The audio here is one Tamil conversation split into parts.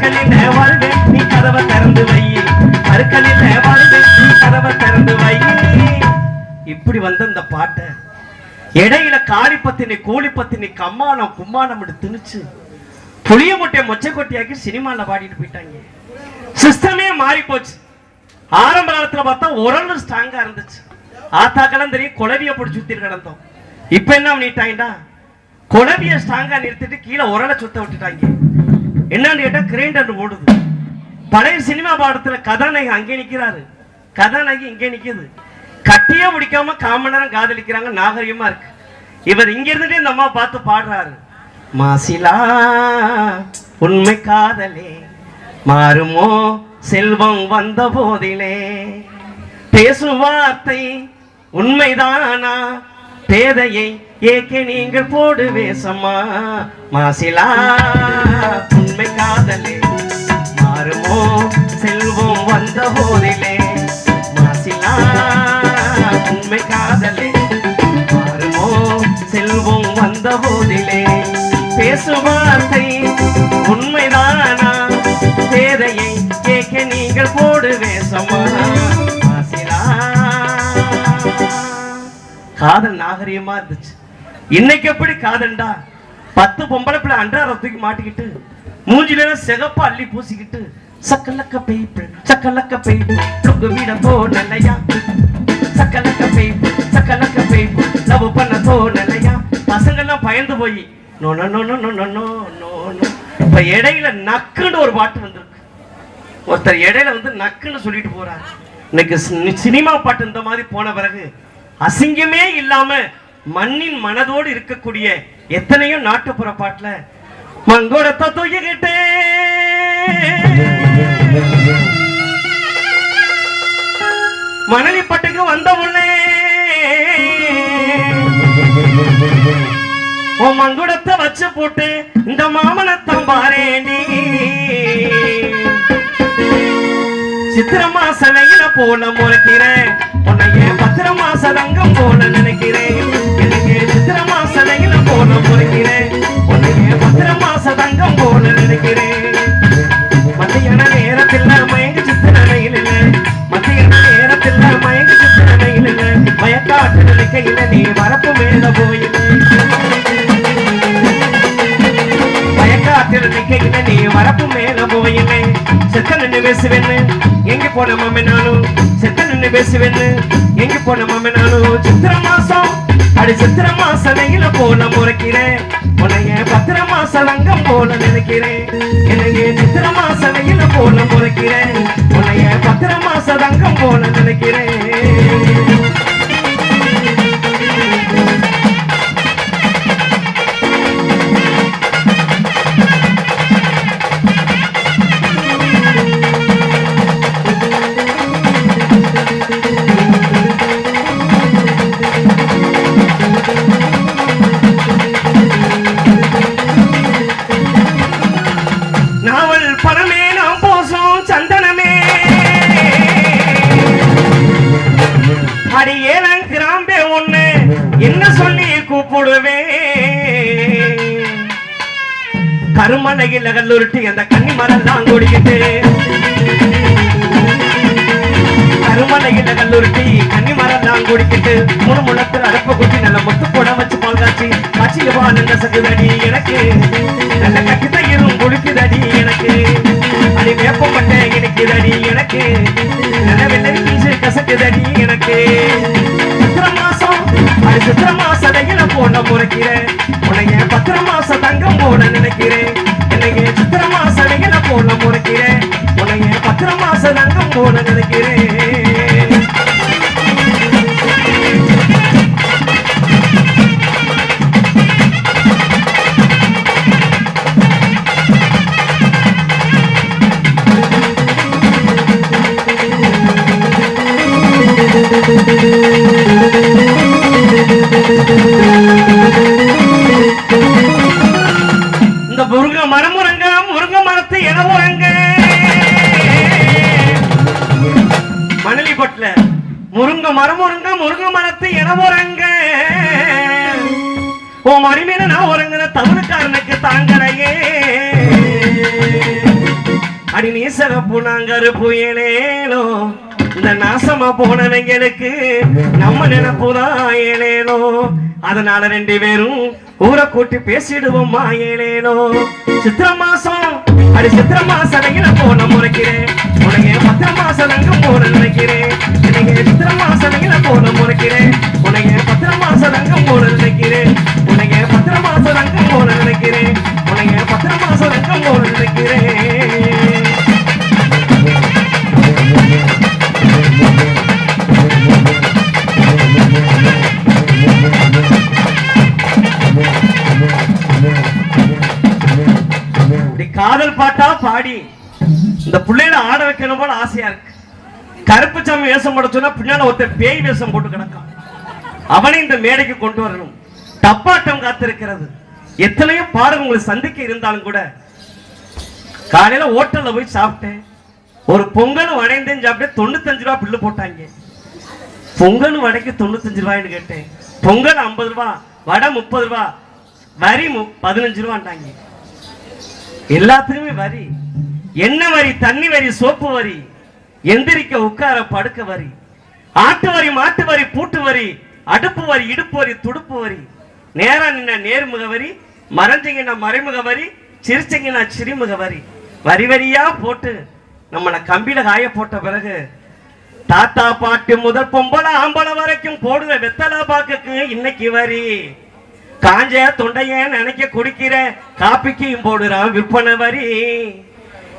கருக்கலில் வாழ்வேன். நீ கதவை திறந்து வை. கருக்கலில் வாழ்வேன். நீ கதவை திறந்து வை. இப்படி வந்த இந்த பாட்டை. இடையில காளி பத்தினி கோழி பத்தினி கம்மானம் கும்மானம் திணிச்சு புளிய முட்டையை மொச்சை கொட்டியாக்கி சினிமால பாடிட்டு போயிட்டாங்க. சிஸ்டமே மாறி போச்சு ஆரம்ப காலத்துல பார்த்தா உரல் ஸ்ட்ராங்கா இருந்துச்சு. ஆத்தாக்கெல்லாம் தெரியும் குழவிய பிடிச்சி சுத்திட்டு கிடந்தோம். இப்ப என்ன பண்ணிட்டாங்கடா? குழவிய ஸ்ட்ராங்கா நிறுத்திட்டு கீழே உரலை சுத்த விட்டுட்டாங்க. என்னன்னு கேட்டா கிரைண்டர் ஓடுது பழைய சினிமா பாடத்துல கதாநாயகி அங்கே நிக்கிறாரு. கதாநாயகி இங்கே நிக்குது. கட்டியே முடிக்காம காம நேரம் காதலிக்கிறாங்க நாகரிகமா இருக்கு. இவர் இங்க இருந்துட்டு இந்த அம்மா பார்த்து பாடுறாரு. மாசிலா உண்மை காதலே மாறுமோ செல்வம் வந்த போதிலே பேசும் வார்த்தை உண்மைதானா? பேதையை ஏக்கே நீங்கள் போடு வேசம்மா மாசிலா உண்மை காதலே. மாறுமோ செல்வம் வந்த போதிலே. மாசிலா உண்மை காதலே. மாறுமோ செல்வம் வந்த போதிலே. பேசும் வார்த்தை உண்மைதானா? பேதையை கேட்க நீங்கள் போடு காதல் நாகரிகமா இருந்துச்சு. இன்னைக்கு எப்படி காதல்டா? பத்து பொம்பளை பிள்ளை அன்றாரத்துக்கு தூக்கி மாட்டிக்கிட்டு மூஞ்சில சிகப்பா அள்ளி பூசிக்கிட்டு சக்கலக்க பெய்ப்பு சக்கலக்க பெய்ப்பு உங்க வீட போனலையா சக்கலக்க பெய்ப்பு சக்கலக்க பெய்ப்பு லவ் பண்ண போனலையா பசங்கெல்லாம் பயந்து போய் no no no no no no no இப்ப இடையில நக்குன்னு ஒரு பாட்டு வந்திருக்கு. ஒருத்தர் இடையில வந்து நக்குன்னு சொல்லிட்டு போறாரு. இன்னைக்கு சினிமா பாட்டு இந்த மாதிரி போன பிறகு அசிங்கமே இல்லாம மண்ணின் மனதோடு இருக்கக்கூடிய எத்தனையோ நாட்டுப்புற பாட்டுல மங்கோடத்தை தூக்கிக்கிட்டே. மணலிப்பட்டுக்கு வந்த உடனே உன் மங்குடத்தை வச்சு போட்டு இந்த மாமனத்தம் பாரேண்டி சித்திர மாசனையில போல முறைக்கிறேன். உன்னைய பத்திர மாசதங்கம் போல நினைக்கிறேன். எனக்கு சித்திர மாசனையில போல முறைக்கிறேன் உன்னைய பத்திர மாசதங்கம் போல நினைக்கிறேன். மத்தியான நேரத்தில் மயங்கு சித்திரனையில் இல்ல. மத்தியான நேரத்தில் மயங்கு சித்திரனையில் இல்ல. மயக்காட்டு நிலைக்கையில நீ வரப்பு மேல போயில மயக்காட்டில் நிக்கையில நீ வரப்பு மேல போயிலே செத்த பேசுவேன்னு எங்க போன பேசுவேன்னு எங்க போன மாமே நானும் சித்திர மாசம். அடி சித்திர மாசனையில போல முறைக்கிறேன். உனைய பத்திர மாசலங்கம் போல நினைக்கிறேன். என்னைய சித்திர மாசனையில போல முறைக்கிறேன். உனைய பத்திர மாசதங்கம் போல நினைக்கிறேன். கருமலையில் கல்லுருட்டி அந்த கன்னி மரம்லாம் கொடிக்கிட்டு. கருமலையில கல்லுருட்டி கன்னி மரம்லாம் குடிக்கிட்டு. முழு முழத்தில் அடுப்பு குட்டி நல்ல முத்து கூட வச்சு பால் காய்ச்சி காய்ச்சியவா நல்ல சகுதடி எனக்கு. நல்ல கட்டு தயிரும் மணலிப்பட்டுல முருங்க மரமுருங்க முருங்க மரத்து உறங்க உன் மரிமீன நான் உறங்குன தமிழ்காரனுக்கு தாங்கலையே. அடி நீ சிறப்பு நாங்கருப்பு ஏனேனோ. இந்த நாசமா போனவங்களுக்கு நம்ம நினைப்புதான் ஏனேனோ. அதனால ரெண்டு பேரும் ஊரை கூட்டி பேசிடுவோமா ஏனேனோ சித்திர மாசம் அடி சித்திர மாசனையில போன முறைக்கிறேன் உனக்கு பத்திரமா சடங்கு போன நினைக்கிறேன் எனக்கு சித்திர நான் போன முறைக்கிறேன் உனக்கு பத்திரமா சடங்கு போன நினைக்கிறேன் உனக்கு பத்திரமா சடங்கு போன நினைக்கிறேன் உனக்கு பத்திரமா சடங்கு போன நினைக்கிறேன் இப்படி பாட்டா இந்த பிள்ளையில ஆட வைக்கணும் போல ஆசையா இருக்கு. கருப்பு சாமி வேஷம் போட சொன்னா பின்னால ஒருத்தர் பேய் வேஷம் போட்டு கிடக்கான். அவனை இந்த மேடைக்கு கொண்டு வரணும். தப்பாட்டம் காத்திருக்கிறது. எத்தனையோ பாடம் உங்களை சந்திக்க இருந்தாலும் கூட காலையில ஹோட்டல்ல போய் சாப்பிட்டேன். ஒரு பொங்கலும் வடைந்தேன் சாப்பிட்டு தொண்ணூத்தஞ்சு ரூபா பில்லு போட்டாங்க. பொங்கலும் வடைக்கு தொண்ணூத்தஞ்சு ரூபாய்னு கேட்டேன். பொங்கல் ஐம்பது ரூபா வடை முப்பது ரூபா வரி பதினஞ்சு ரூபான்ட்டாங்க. எல்லாத்துக்குமே வரி. என்ன வரி தண்ணி வரி சோப்பு வரி எந்திரிக்க உட்கார படுக்க வரி ஆட்டு வரி மாட்டு வரி பூட்டு வரி அடுப்பு வரி இடுப்பு வரி துடுப்பு வரி நேரம் நின்ன நேர்முக வரி மறைஞ்சிங்கன்னா மறைமுக வரி சிரிச்சிங்கன்னா சிறிமுக வரி வரி வரியா போட்டு நம்மளை கம்பியில காய போட்ட பிறகு தாத்தா பாட்டு முதல் பொம்பளை ஆம்பளை வரைக்கும் போடுற வெத்தலா பாக்குக்கு இன்னைக்கு வரி. காஞ்ச தொண்டைய நினைக்க குடிக்கிற காப்பிக்கும் போடுறான் விற்பனை வரி.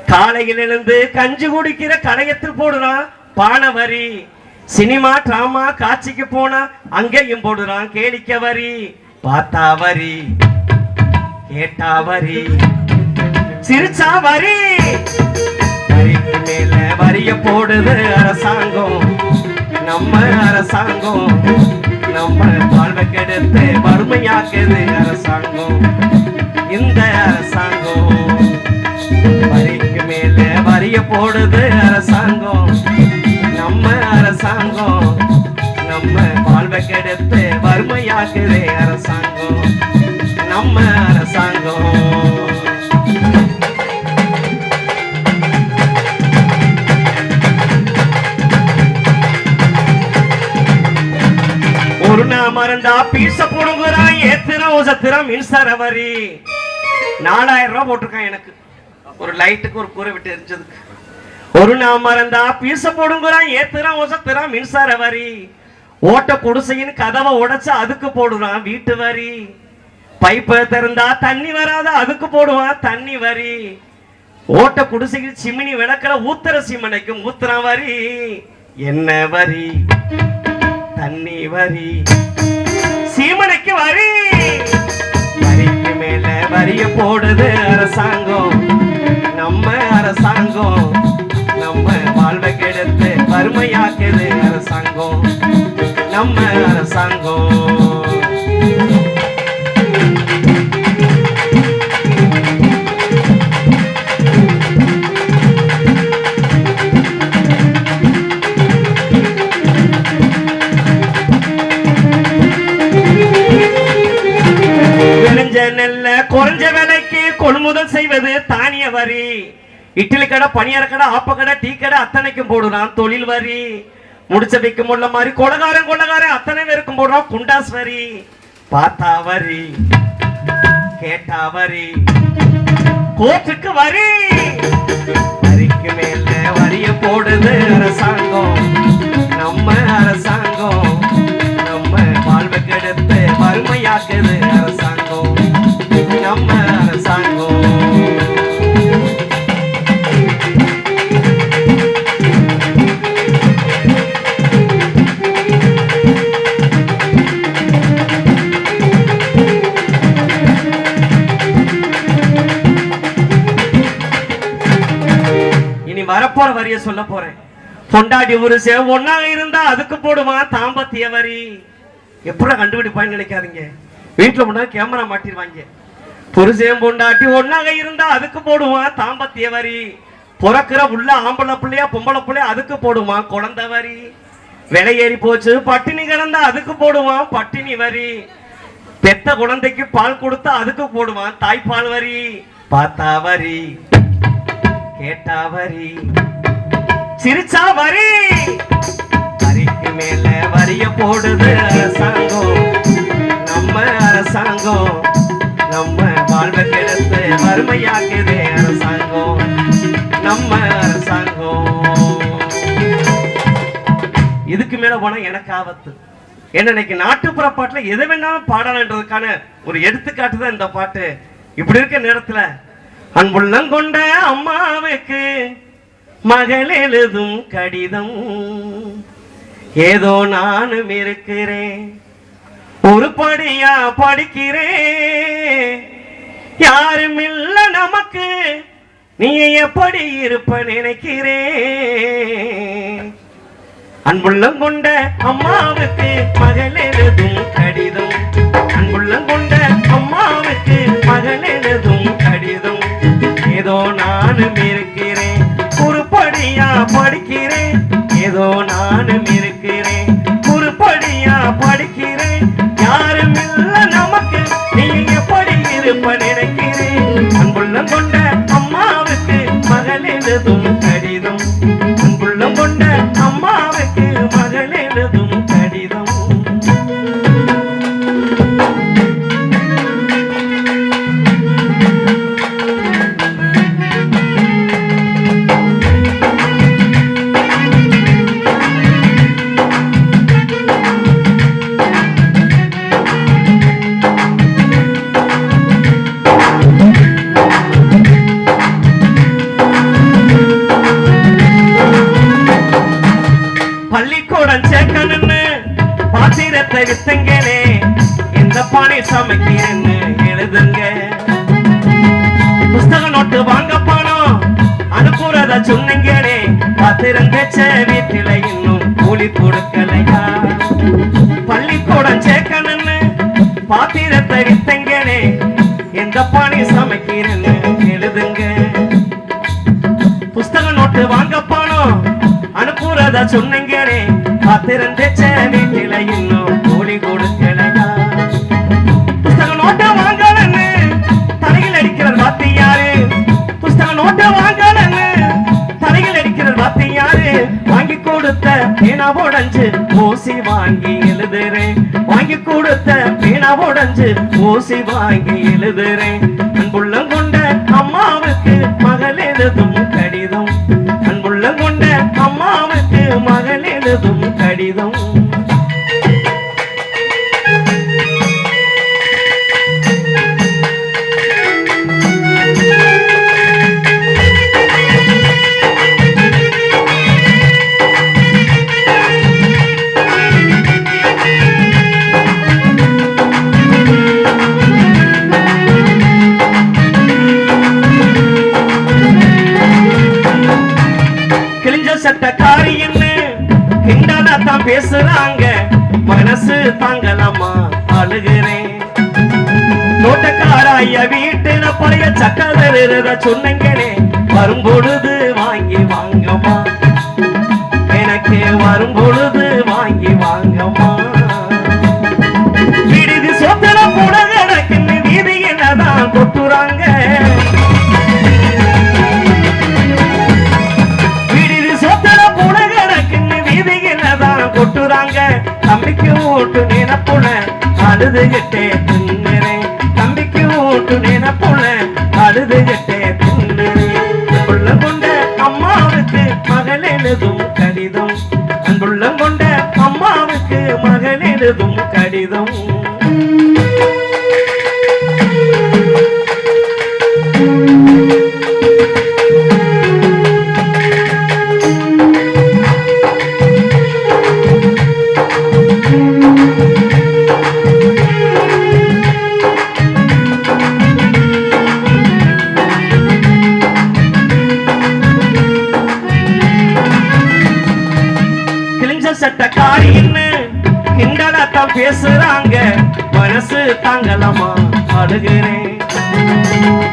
காலையில் எழுந்து கஞ்சி குடிக்கிற கடையத்தில் போடுறான் பானை வரி சினிமா டிராமா காட்சிக்கு போனா அங்கேயும் போடுறான் கேளிக்க வரி பார்த்தா வரி கேட்டா வரி சிரிச்சா வரி வரிக்கு மேல வரிய போடுது அரசாங்கம். நம்ம அரசாங்கம் நம்ம வாழ்வை கெடுத்து வறுமையாக்குது அரசாங்கம். இந்த அரசாங்கம் வரிக்கு மேல வரிய போடுது அரசாங்கம். நம்ம அரசாங்கம் நம்ம வாழ்வை கெடுத்து வறுமையாக்குது அரசாங்கம். நம்ம அரசாங்கம். ஒரு நாள் மறந்தா பீச புடுங்குறான் ஏத்திரம் உசத்திரம் மின்சார வரி நாலாயிரம் ரூபாய் போட்டிருக்கான் எனக்கு. ஒரு லைட்டுக்கு ஒரு கூரை விட்டு எரிஞ்சதுக்கு ஒரு நாள் மறந்தா பீச போடுங்கிறான் ஏத்துறான் ஒசத்துறான் மின்சார வரி. ஓட்ட குடிசையின் கதவை உடைச்சு அதுக்கு போடுறான் வீட்டு வரி. பைப்பை திறந்தா தண்ணி வராத அதுக்கு போடுவான் தண்ணி வரி. ஓட்ட குடிசைக்கு சிமினி விளக்கல ஊத்துற சிமனைக்கும் ஊத்துறான் வரி. என்ன வரி? தண்ணி வரி. சீமனைக்கு வரி. வரிக்கு மேல வரிய போடுது அரசாங்கம். வறுமையாக்குது அரசாங்கம். நம்ம அரசாங்கம். நெல்ல குறைஞ்ச விலைக்கு கொள்முதல் செய்வது தானிய வரி. இட்லி கடை பணியார கடை ஆப்ப கடை டீ கடை அத்தனைக்கும் போடுறான் தொழில் வரி முடிச்ச வைக்கும் உள்ள மாதிரி கொலகாரன் கொள்ளகாரன் அத்தனை பேருக்கும் போடுறான் குண்டாஸ் வரி பார்த்தா வரி கேட்டா வரி கோர்ட்டுக்கு வரி. வரிக்கு மேல வரிய போடுது அரசாங்கம். நம்ம அரசாங்கம் நம்ம வாழ்வை கெடுத்து வறுமையாக்குது அரசாங்கம். போற வரிய சொல்ல போறேன். பொண்டாட்டி உருசே ஒன்னாக இருந்தா அதுக்கு போடுவான் தாம்பத்திய வரி. எப்படி கண்டுபிடிப்பான்னு நினைக்காதீங்க வீட்டுல முன்னா கேமரா மாட்டிடுவாங்க புருஷன் பொண்டாட்டி ஒன்னாக இருந்தா அதுக்கு போடுவான் தாம்பத்திய வரி. பிறக்கிற உள்ள ஆம்பளை பிள்ளையா பொம்பளை பிள்ளையா அதுக்கு போடுவான் குழந்தை வரி. விலை ஏறி போச்சு பட்டினி கிடந்தா அதுக்கு போடுவான் பட்டினி வரி. பெத்த குழந்தைக்கு பால் கொடுத்தா அதுக்கு போடுவான் தாய்ப்பால் வரி. பார்த்தா வரி. கேட்டா வரி சிரிச்சா வரி வரிக்கு மேல வரிய போடுது அரசாங்கம். நம்ம அரசாங்கம் நம்ம வாழ்வை கெடுத்து வறுமையாக்குதே அரசாங்கம். நம்ம அரசாங்கம். இதுக்கு மேல போனா எனக்கு ஆபத்து. என்ன இன்னைக்கு நாட்டுப்புற பாட்டுல எதை வேணாலும் பாடலான்றதுக்கான ஒரு எடுத்துக்காட்டு தான் இந்த பாட்டு. இப்படி இருக்க நேரத்துல அன்புள்ளம் கொண்ட அம்மாவுக்கு மகள் எழுதும் கடிதம். ஏதோ நானும் இருக்கிறேன் உருப்படியா படிக்கிறேன். யாரும் இல்ல நமக்கு நீ எப்படி இருப்ப நினைக்கிறேன்? அன்புள்ளம் கொண்ட அம்மாவுக்கு மகள் எழுதும் கடிதம். அன்புள்ளம் கொண்ட அம்மாவுக்கு மகள் எழுதும் ஏதோ நானும் இருக்கிறேன். உருப்படியா படிக்கிறேன். ஏதோ நானும் இருக்கிறேன். உருப்படியா படிக்கிறேன். யாரும் இல்ல நமக்கு நீ எப்படி இருப்ப நினைக்கிறேன்? அன்புள்ளம் கொண்ட அம்மாவுக்கு மகள் எழுதும் அனுப்புறத சொன்னீங்களே காத்திருந்த வீட்டில இன்னும் கூலி கொடுக்கலையா? புஸ்தக நோட்டை வாங்கலன்னு தலையில் அடிக்கிறது வாத்தியாரு புஸ்தக நோட்டை வாங்கலன்னு தலையில் அடிக்கிறது வாத்தியாரு வாங்கி கொடுத்த பேனா உடஞ்சு ஓசி வாங்கி எழுதுறேன். வாங்கி கொடுத்த பேனா உடைஞ்சு ஓசி வாங்கி எழுதுறேன். பழைய சக்கர சொன்னீங்களே வரும்பொழுது வாங்கி வாங்கம்மா. எனக்கு வரும்பொழுது வாங்கி வாங்கம்மா. விடுதி சொத்துல கூட கிடக்குன்னு வீதி என்னதான் கொட்டுறாங்க. விடுதி சொத்துல கூட கிடக்குன்னு வீதியில தான் கொட்டுறாங்க. தம்பிக்கு ஓட்டு நினைப்புல அழுதுகிட்டே எழுதும் கடிதம் கிழிஞ்ச சட்டக்காரின்னு தான் பேசுறாங்க. மனசு தாங்கலாமா? அழுகிறேன்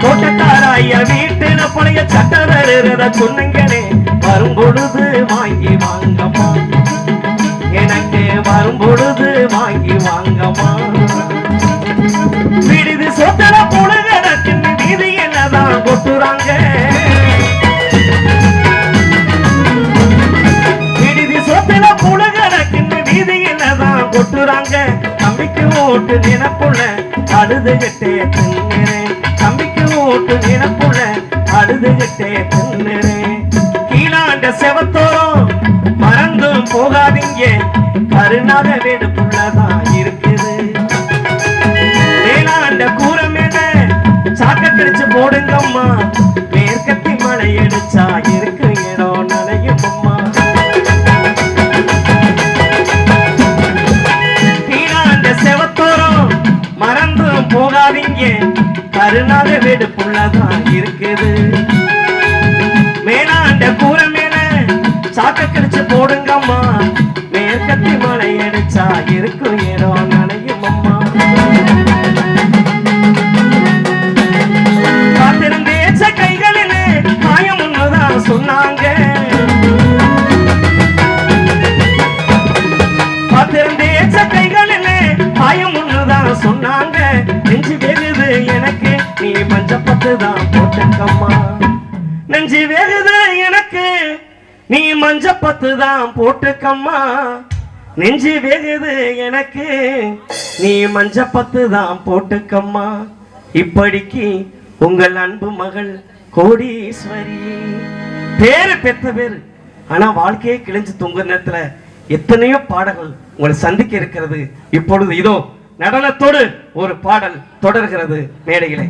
தோட்டக்காராய வீட்டுல பழைய சட்டரத சொன்னீங்கனே வரும் பொழுது வாங்கி வாங்கம்மா. எனக்கு வரும் பொழுது ஓட்டு நினப்புள்ள அழுதுகிட்டே தின்னுறேன். தம்பிக்கு ஓட்டு நினப்புள்ள அழுதுகிட்டே தின்னுறேன். கீழாண்ட செவத்தோரம் மறந்தும் போகாதீங்க. கருணாக வீடு இருக்குது. மேலாண்ட கூரை என்ன சாக்க கடிச்சு போடுங்கம்மா. மேற்கத்தி மழை அடிச்சா இருக்கு. கருணாக வீடு புள்ளதான் இருக்குது. மேலாண்ட கூரை மேல சாக்க கிடைச்சு போடுங்கம்மா. மேற்கத்தி மழை அடிச்சா இருக்கும் இடம் நனையும் அம்மா. காத்திருந்தேச்ச கைகளிலே காயம் ஒண்ணுதான் சொன்னாங்க. காத்திருந்தேச்ச கைகளில் காயம் ஒண்ணுதான் சொன்னாங்க. நெஞ்சு தெரியுது எனக்கு. நீ மஞ்சப்பத்து தான் போட்டுக்கம்மா நெஞ்சு வெகுது எனக்கு? நீ மஞ்சப்பத்து தான் போட்டுக்கம்மா நெஞ்சு வெகுது எனக்கு? நீ மஞ்சப்பத்து தான் போட்டுக்கம்மா இப்படிக்கு உங்கள் அன்பு மகள் கோடீஸ்வரி. பேரு பெத்த பேரு. ஆனா வாழ்க்கையே கிழிஞ்சு தூங்குற நேரத்துல எத்தனையோ பாடல்கள் உங்களை சந்திக்க இருக்கிறது. இப்பொழுது இதோ நடனத்தோடு ஒரு பாடல் தொடர்கிறது மேடையிலே.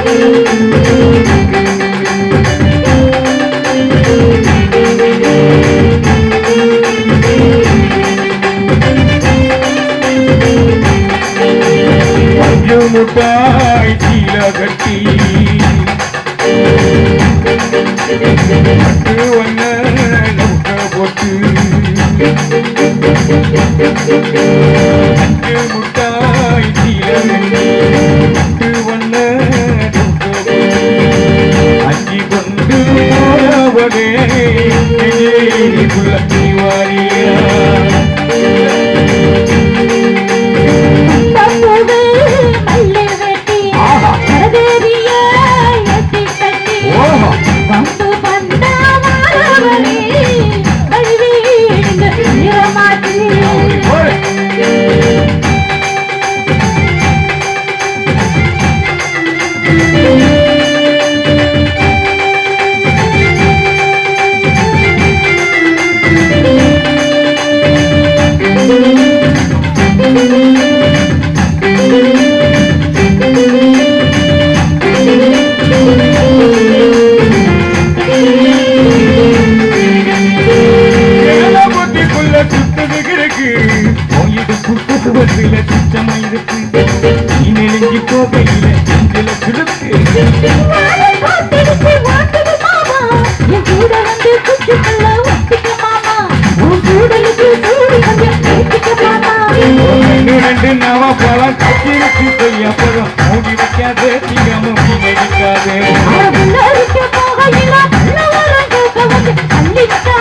மஞ்சு நவ பழம் கத்திருக்கு செய்ய பழம் மூடி வைக்காது தீங்காம வீணடிக்காத. அவளுக்கு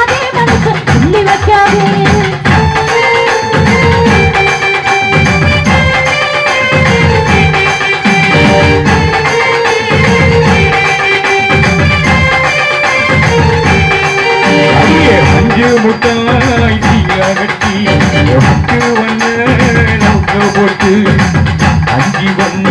அஞ்சி வந்த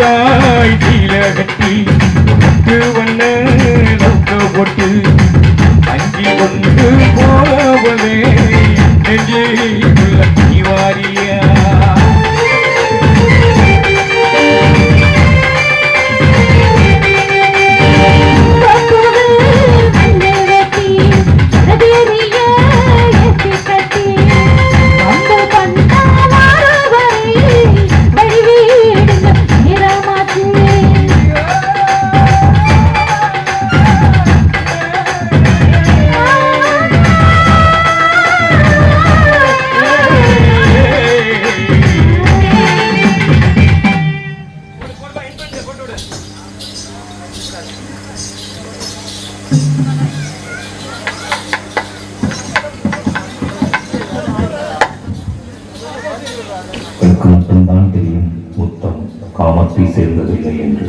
தாய் சீல முத்து வண்ண ரவுக்க போட்டு அஞ்சி கொண்டு போவதே நெஞ்சே. எனக்கு மட்டும்தான் தெரியும் முத்தம் காமத்தை சேர்ந்ததில்லை என்று